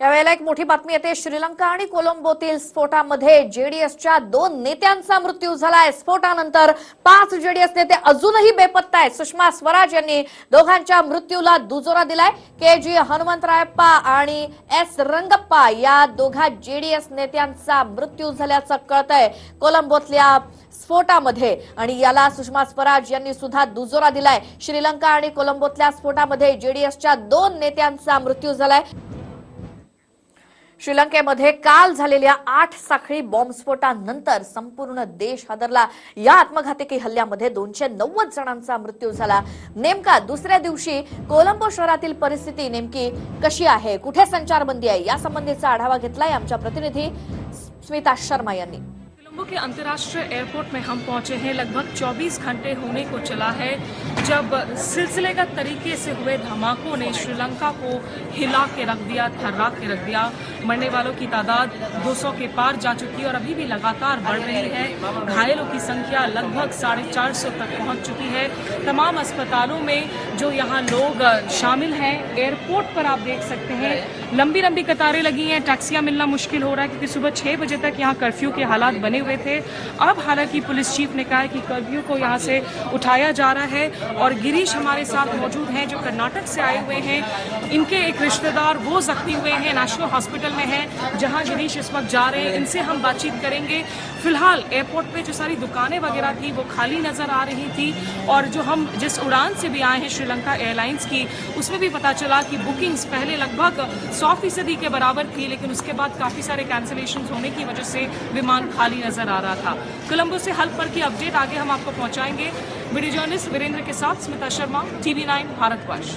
यावेळेला एक मोठी बातमी येते. श्रीलंका आणि कोलंबोतील स्फोटामध्ये जेडीएसच्या दोन नेत्यांचा मृत्यू झालाय. स्फोटानंतर पाच जेडीएस नेते अजूनही बेपत्ता आहेत. सुषमा स्वराज यांनी दोघांच्या मृत्यूला दुजोरा दिलाय. के जी हनुमंतरायप्पा आणि एस रंगप्पा या दोघा जेडीएस नेत्यांचा मृत्यू झाल्याचं कळतंय कोलंबोतल्या स्फोटामध्ये. आणि याला सुषमा स्वराज यांनी सुद्धा दुजोरा दिलाय. श्रीलंका आणि कोलंबोतल्या स्फोटामध्ये जेडीएसच्या दोन नेत्यांचा मृत्यू झालाय. श्रीलंकेमध्ये काल झालेल्या आठ साखळी बॉम्बस्फोटानंतर संपूर्ण देश हादरला. या आत्मघातकी हल्ल्यामध्ये दोनशे नव्वद जणांचा मृत्यू झाला. नेमका दुसऱ्या दिवशी कोलंबो शहरातील परिस्थिती नेमकी कशी आहे? कुठे संचारबंदी आहे? या संबंधीचा आढावा घेतलाय आमच्या प्रतिनिधी स्मिता शर्मा यांनी. कोलंबो के अंतर्राष्ट्रीय एयरपोर्ट में हम पहुँचे हैं। लगभग 24 घंटे होने को चला है, जब सिलसिलेगत तरीके से हुए धमाकों ने श्रीलंका को हिला के रख दिया, थर्रा के रख दिया। मरने वालों की तादाद 200 के पार जा चुकी है और अभी भी लगातार बढ़ रही है। घायलों की संख्या लगभग साढ़े चार सौ तक पहुँच चुकी है। तमाम अस्पतालों में जो यहाँ लोग शामिल हैं, एयरपोर्ट पर आप देख सकते हैं लंबी लंबी कतारें लगी हैं। टैक्सियाँ मिलना मुश्किल हो रहा है क्योंकि सुबह छह बजे तक यहाँ कर्फ्यू के हालात बने हुए थे। अब हालाँकि पुलिस चीफ ने कहा है कि कर्फ्यू को यहाँ से उठाया जा रहा है और गिरीश हमारे साथ मौजूद हैं जो कर्नाटक से आए हुए हैं। इनके एक रिश्तेदार वो जख्मी हुए हैं नेशनल हॉस्पिटल में हैं, जहाँ गिरीश इस वक्त जा रहे हैं। इनसे हम बातचीत करेंगे। फ़िलहाल एयरपोर्ट पे जो सारी दुकानें वगैरह थी, वो खाली नज़र आ रही थी और जो हम जिस उड़ान से भी आए हैं श्रीलंका एयरलाइंस की, उसमें भी पता चला कि बुकिंग्स पहले लगभग सौ फ़ीसदी के बराबर थी, लेकिन उसके बाद काफ़ी सारे कैंसिलेशन होने की वजह से विमान खाली नज़र आ रहा था। कोलंबो से हल पर की अपडेट आगे हम आपको पहुंचाएँगे। वीडियो जर्नलिस्ट वीरेंद्र के साथ स्मिता शर्मा टीवी नाइन भारतवर्ष